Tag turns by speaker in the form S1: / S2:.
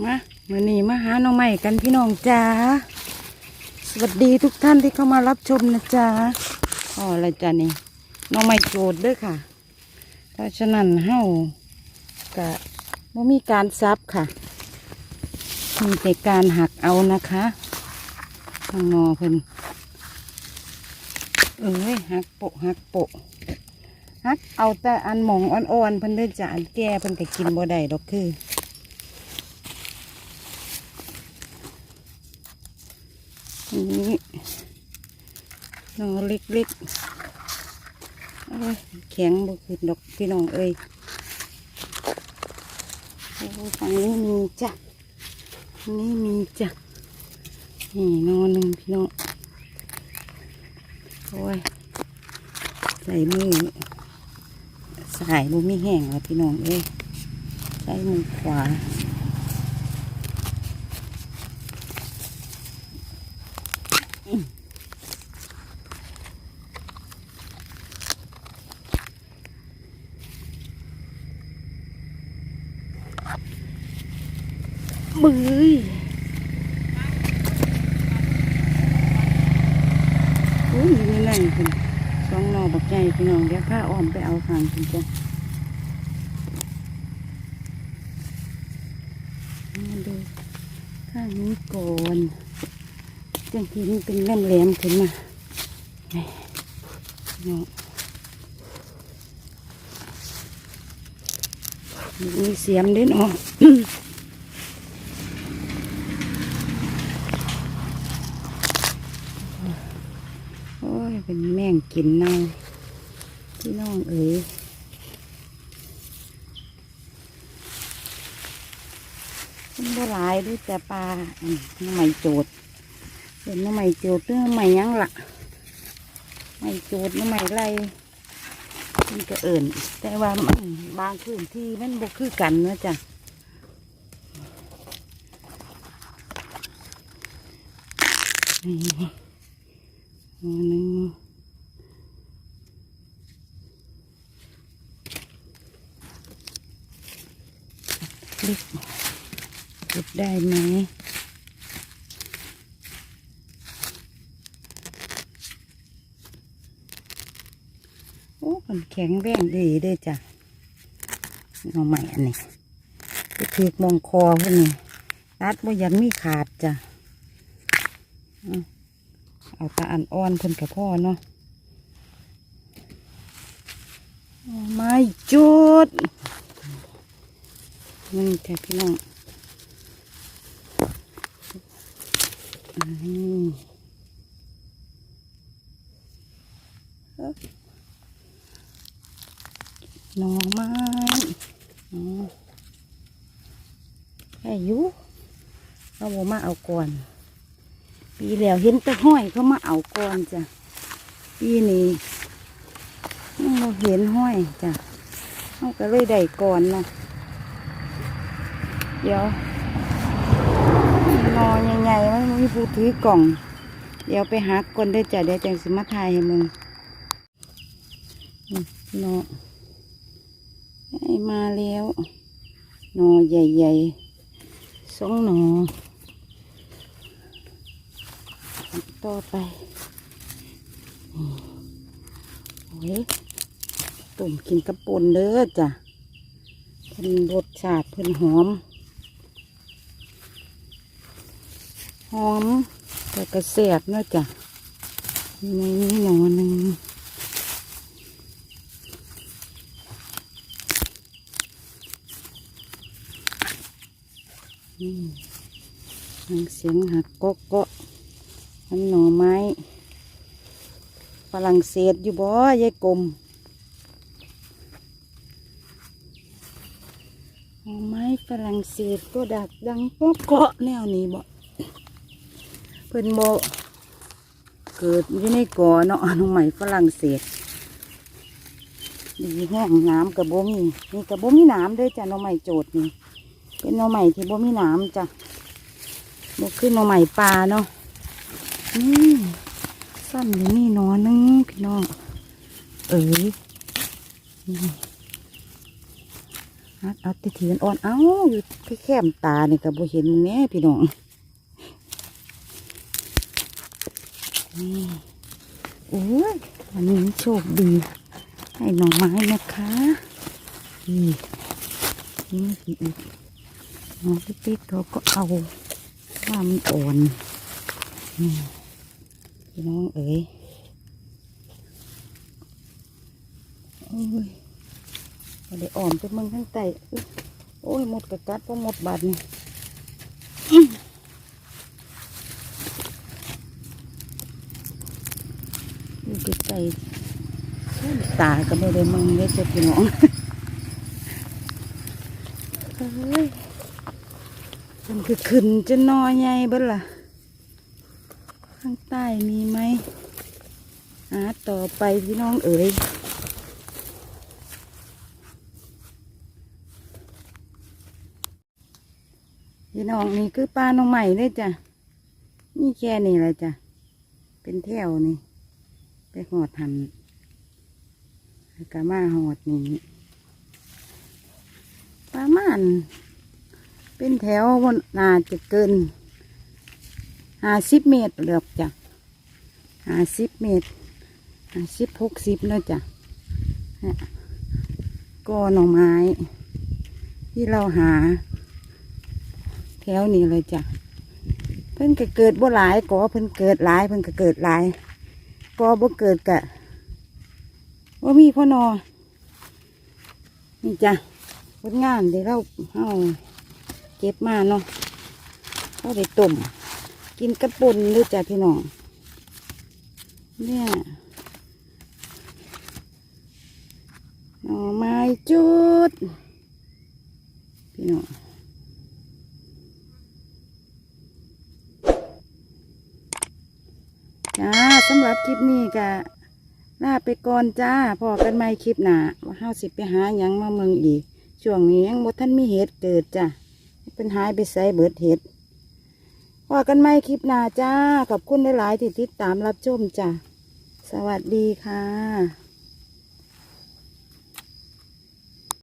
S1: มาเมื่อนี้มาหาน้องใหม่กันพี่น้องจ้าสวัสดีทุกท่านที่เข้ามารับชมนะจ๊ะอ๋ออะไรจ้ะนี่น้องใหม่โจทย์เด้วยค่ะเพราะฉะนั้นเฮากะไม่มีการซับค่ะมีแต่การหักเอานะคะข้างนอเพิ่นเอ้ยหักโปะหักโปะหักเอาแต่อันหมองอ่อนๆเพิ่นได้อจ้ะอันแก่เพิ่นก็กินบ่ได้ดอกคือนนี้ห นอเล็กๆโอ้ยแข็งบุคือดอกพี่น้องเอ้ยโอ้ฝั่งนี้มีจ้ะนี้มีจ้ะนี่นอนหนึ่งพี่น้องโอ้ยใส่มือสายบุมีแห้งแล้วพี่น้องเอ้ยใช้มือขวา มือโอ้ยอยู่ในนั่นคุณสองนอบักใหญ่พี่น้องเดี๋ยวข้าอ้อมไปเอาทางคุณจ้ะมาดูข้างนี้ก่อนจังทีนี้เป็นแหลมแหลมขึ้นมานี่เนาะมีเสียมด้วยเนาะ โอ้ย เป็นแม่งกินเน่าพี่น้องเอ๋ยมันบ่หลายด้วยแต่ปลาน้ำไม่โจดเป็นน้ำไม่โจดเรื่องไม่ยังละไม่โจดน้ำไม่ไรมันก็เอิ่นแต่ว่าบางพื้นที่มันบ่คือกันเนะจ้ะนี่ อันนึงเล็กเก็บได้ไหมโอ้มันแข็งแรงดีด้จ้ะหน่อใหม่อันนี้ไปถือมองคอพวกนี้รัดว่ายังมีขาดจ้ะ เอาตาอันอ่อนเพิ่นกับพ่อเนาะไม่จุดนี่แท้พี่น้องนนี้อ้อหน่อไม้อ๋ออายุเราบอกมาเอาก่อน ปีแล้วเห็นตะห้อยเขามาเอาก่อนจ้ะปีนี้เราเห็นห้อยจ้ะเขาก็เลยได้ก่อนเนาะเดี๋ยวนอนใหญ่ๆมันมีผู้ถือกล่อง เดี๋ยวไปหาก่อนได้จ้ะเดี๋ยวจังสิมาทายให้มึงนี่นอมาแล้วนอใหญ่ๆสองหนอ ต่อไปโอ้ยต้มกินกระปุนเด้อจ้ะเพิ่นรสชาติเพิ่นหอม หอมแต่กระเสียบเนาะจ้ะนี่หนอหนึ่งอืมฟังเสียงหักก๊อก เกาะอันหน่อไม้ฝรั่งเศสอยู่บ่ยายกลมหน่อไม้ฝรั่งเศสก็ดักดังป๊อกเกาะแนวนี้บ่เพิ่นบ่เกิดอยู่ในก่อเนาะหน่อไม้ฝรั่งเศสดีแห้งน้ำกับบ่มีนี่กับบ่มีน้ำด้วยจ้ะหน่อไม้โจดนี่เป็นหน่อไม้ที่บ่มีน้ำจ้ะบ่คือหน่อไม้ปลาเนาะ สั้นอยู่นี่นอนึงพี่น้อง เอ๋ยนี่ฮักเอาติเทียนอ่อนเอ้าอยู่ที่แคมตาเนี่ยก็บ่เห็นแม่พี่น้องนี่โอ้ยวันนี้โชคดี ให้หน่อไม้นะคะนี่นี่สิอีกน้องติ๊กๆเขาก็เอาว่ามันอ่อนนี่ พี่น้องเอ๋ยโอ้ยบ่ได้อ่อนไปเมืองข้างใต้อุ๊ยโอ้ยหมดกระกัดเพราะหมดบาดนี่อื้ออยู่ใกล้ตาก็ไม่ได้มึงเลยจ้ะพี่น้องเฮ้ยมันคือขึ้นจะนอใหญ่เบ้ล่ะ ข้างใต้มีไหมหาต่อไปพี่น้องเอ๋ยพี่น้องนี่คือปลาหน้องใหม่เลยจ้ะ นี่แค่นี้แหละจ้ะ เป็นแถวนี่ ไปหอดหันแล้วก็มาหอดนี้ประมาณเป็นแถวบนนาจะเกิน ห้าสิบเมตรเลือกจ้ะห้าสิบเมตรห้าสิบหกสิบเนาะจ้ะก็หน่อไม้ ที่เราหา แถวนี้เลยจ้ะเพิ่นก็เกิดบ่หลายกอเพิ่นเกิดหลายเพิ่นก็เกิดหลายกอบ่เกิดกะว่ามีพ่อนอนี่จ้ะผลงานเดี๋ยวเราเอาเก็บมาเนาะเขาได้ต้ม กินกระปุ่นด้วยจ้ะพี่น้อง เนี่ยหน่อไม้จุด พี่น้องจ้าสำหรับคลิปนี้กะลาไปก่อนจ้าพอกันใหม่คลิปหนาว่าเฮาสิบไปหายังมาเมืองอีก ช่วงนี้ยังบ่ท่านมีเหตุเกิดจ้ะเป็นหายไปใส่เบิดเหตุ พอกันใหม่คลิปหน้าจ้า ขอบคุณหลายๆที่ติดตามรับชมจ้ะ สวัสดีค่ะ